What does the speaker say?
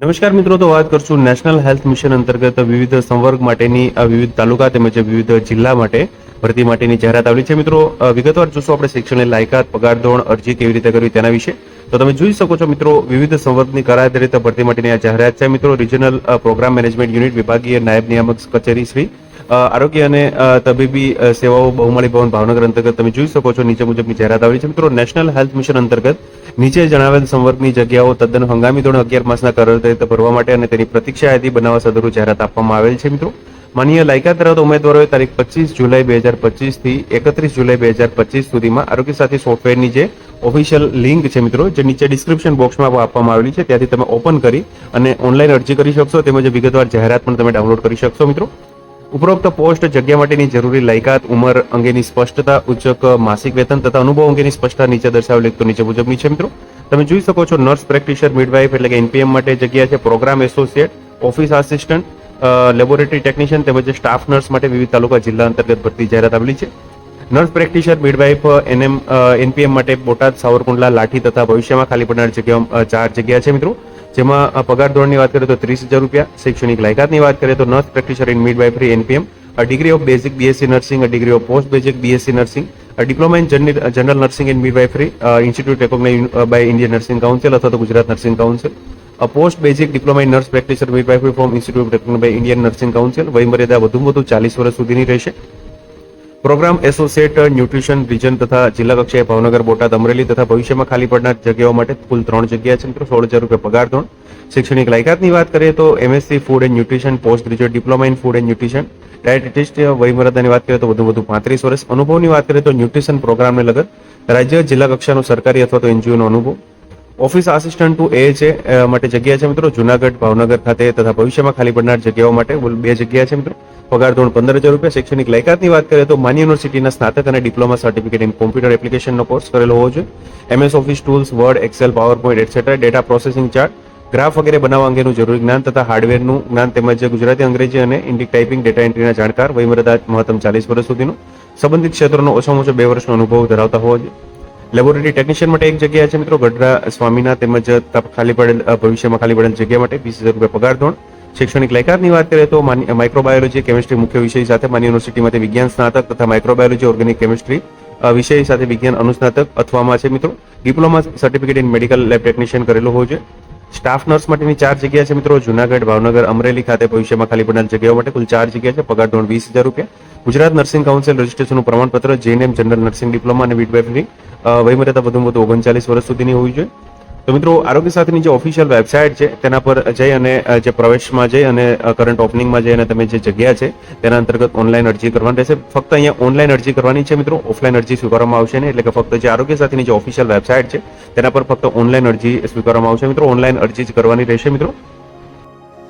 નમસ્કાર મિત્રો, તો વાત કરશું નેશનલ હેલ્થ મિશન અંતર્ગત વિવિધ સંવર્ગ માટેની વિવિધ તાલુકા તેમજ વિવિધ જિલ્લા માટે ભરતી માટેની જાહેરાત આવેલી છે મિત્રો. વિગતવાર જોશું આપણે શિક્ષણની લાયકાત, પગાર ધોરણ, અરજી કેવી રીતે કરવી તેના વિશે. તો તમે જોઈ શકો છો મિત્રો, વિવિધ સંવર્ગની કરાયેલી ભરતી માટેની આ જાહેરાત છે મિત્રો. રિજનલ પ્રોગ્રામ મેનેજમેન્ટ યુનિટ વિભાગીય નાયબ નિયામક કચેરી શ્રી આરોગ્ય અને તબીબી સેવાઓ બહુમાળી ભવન ભાવનગર અંતર્ગત તમે જોઈ શકો છો, નીચે મુજબની જાહેરાત આવેલી છે. મિત્રો, નેશનલ હેલ્થ મિશન અંતર્ગત નીચે જણાવેલ સંવર્ગની જગ્યાઓ તદ્દન હંગામી ધોરણ અગિયાર માસના કરાર ભરવા માટે અને તેની પ્રતીક્ષા યાદી બનાવવા સદરૂ જાહેરાત આપવામાં આવેલ છે, મિત્રો. માન્ય લાયકાત ધરાવતા ઉમેદવારોએ તારીખ પચીસ જુલાઈ બે હજાર પચીસથી એકત્રીસ જુલાઈ બે હજાર પચીસ સુધીમાં આરોગ્ય સાથી સોફ્ટવેરની જે ઓફિશિયલ લિંક છે, મિત્રો, જે નીચે ડિસ્ક્રિપ્શન બોક્સમાં આપવામાં આવેલી છે. ત્યાંથી તમે ઓપન કરી અને ઓનલાઈન અરજી કરી શકશો. તેમજ વિગતવાર જાહેરાત પણ તમે ડાઉનલોડ કરી શકશો, મિત્રો. ઉપરોક્ત પોસ્ટ જગ્યા માટેની જરૂરી લાયકાત, ઉંમર અંગેની સ્પષ્ટતા ઉચ્ચક માસિક વેતન તથા અનુભવ અંગેની સ્પષ્ટતા નીચે દર્શાવેલી તો નીચે મુજબની છે મિત્રો. તમે જોઈ શકો છો નર્સ પ્રેક્ટિશનર મિડવાઇફ એટલે કે એનપીએમ માટે જગ્યા છે program associate office assistant laboratory technician તેમજ સ્ટાફ નર્સ માટે વિવિધ તાલુકા જિલ્લા અંતર્ગત ભરતી જાહેરાત આવેલી છે. Nurse practitioner midwife NM NPM માટે બોટાદ, સાવરકુંડલા, લાઠી તથા ભવિષ્યમાં ખાલી પડનાર જગ્યાઓ ચાર જગ્યા છે મિત્રો. જેમાં અ, પગાર ધોરણની વાત કરીએ તો ત્રીસ હજાર રૂપિયા શૈક્ષણિક લાયકાતની વાત કરીએ તો nurse practitioner in midwifery NPM degree of basic BSc nursing, a degree of post basic BSc nursing, a diploma in general, general nursing and midwifery, uh, institute recognized uh, by Indian Nursing Council અથવા તો Gujarat nursing council a post basic diploma in nurse practitioner midwifery from institute recognized by Indian Nursing Council વયમર્યાદા વધુમાં વધુ ચાલીસ વર્ષ સુધીની રહેશે programme associate nutrition region તથા જિલ્લા કક્ષાએ ભાવનગર, બોટાદ, અમરેલી તથા ભવિષ્યમાં ખાલી પડનાર જગ્યાઓ માટે કુલ ત્રણ જગ્યા છે મિત્રો, સોળ હજાર રૂપિયા પગાર ધોરણ. શૈક્ષણિક લાયકાતની વાત કરીએ તો MSc food and nutrition, post graduate diploma in food and nutrition, dietist વયમર્યાદાની વાત કરીએ તો વધુ વધુ પાંત્રીસ વર્ષ. અનુભવની વાત કરીએ તો ન્યુટ્રિશન પ્રોગ્રામને લગત રાજ્ય, જિલ્લા કક્ષાનો સરકારી અથવા તો એનજીઓનો અનુભવ. ઓફિસ આસિસ્ટન્ટ ટુ એ છે માટે જગ્યા છે મિત્રો, જુનાગઢ, ભાવનગર ખાતે તથા ભવિષ્યમાં ખાલી પડનાર જગ્યાઓ માટે બે જગ્યા છે મિત્રો. પગાર ધોરણ પંદર હજાર રૂપિયા, શૈક્ષણિક લાયકાતની વાત કરીએ તો માન્ય યુનિવર્સિટીના સ્નાતક અને ડિપ્લોમા સર્ટિફિકેટ ઇન કોમ્પ્યુટર એપ્લિકેશનનો કોર્સ કરેલો હોવો જોઈએ. MS Office tools Word Excel PowerPoint etcetera data processing chart graph વગેરે બનાવવા અંગેનું જરૂરી જ્ઞાન તથા હાર્ડવેરનું જ્ઞાન તેમજ ગુજરાતી, અંગ્રેજી અને ઇન્ડિક ટાઈપિંગ ડેટા એન્ટ્રીના જાણકાર વયમર્યાદા મહત્તમ ચાલીસ વર્ષ સુધીનું સંબંધિત ક્ષેત્રનો ઓછામાં ઓછો બે વર્ષનો અનુભવ ધરાવતા હોવો જોઈએ. લેબોરેટરી ટેકનિશિયન માટે એક જગ્યા છે મિત્રો, ગઢડા સ્વામીના તેમજ ખાલી પડેલ ભવિષ્યમાં ખાલી પડેલ જગ્યા માટે વીસ હજાર રૂપિયા પગાર ધોરણ. શૈક્ષણિક લાયકાતની વાત કરીએ તો માઇક્રોબાયોલોજી કેમિસ્ટ્રી મુખ્ય વિષય સાથે માન્ય યુનિવર્સિટીમાંથી વિજ્ઞાન સ્નાતક તથા માઇક્રોબાયોલોજી ઓર્ગેનિક કેમિસ્ટ્રી વિષય સાથે વિજ્ઞાન અનુસ્નાતક અથવામાં છે મિત્રો. Diploma certificate in medical lab technician કરેલો હોવો જોઈએ સ્ટાફ નર્સ માટેની ચાર જગ્યા છે મિત્રો. જુનાગઢ, ભાવનગર, અમરેલી ખાતે ભવિષ્યમાં ખાલી પડેલ જગ્યાઓ માટે કુલ ચાર જગ્યા છે. પગાર ધોરણ વીસ હજાર રૂપિયા. ગુજરાત નર્સિંગ કાઉન્સિલ રજિસ્ટ્રેશનનું પ્રમાણપત્ર જેએનએમ જનરલ નર્સિંગ ડિપ્લોમા અને મિડવાઇફરી વયમર્યાદા વધુમાં વધુ ઓગણચાલીસ વર્ષ સુધીની હોવી જોઈએ. તો મિત્રો, આરોગ્ય સાથેની જે ઓફિશિયલ વેબસાઇટ છે, તેના પર જઈ અને જે પ્રવેશમાં જઈ અને કરંટ ઓપનિંગમાં જઈ અને તમે જે જગ્યા છે, તેના અંતર્ગત ઓનલાઈન અરજી કરવાની રહેશે. ફક્ત અહીંયા ઓનલાઈન અરજી કરવાની છે મિત્રો ઓફલાઈન અરજી સ્વીકારવામાં આવશે નહીં, એટલે કે ફક્ત જે આરોગ્ય સાથેની જે ઓફિશિયલ વેબસાઇટ છે, તેના પર ફક્ત ઓનલાઈન અરજી સ્વીકારવામાં આવશે મિત્રો. ઓનલાઈન અરજી જ કરવાની રહેશે મિત્રો.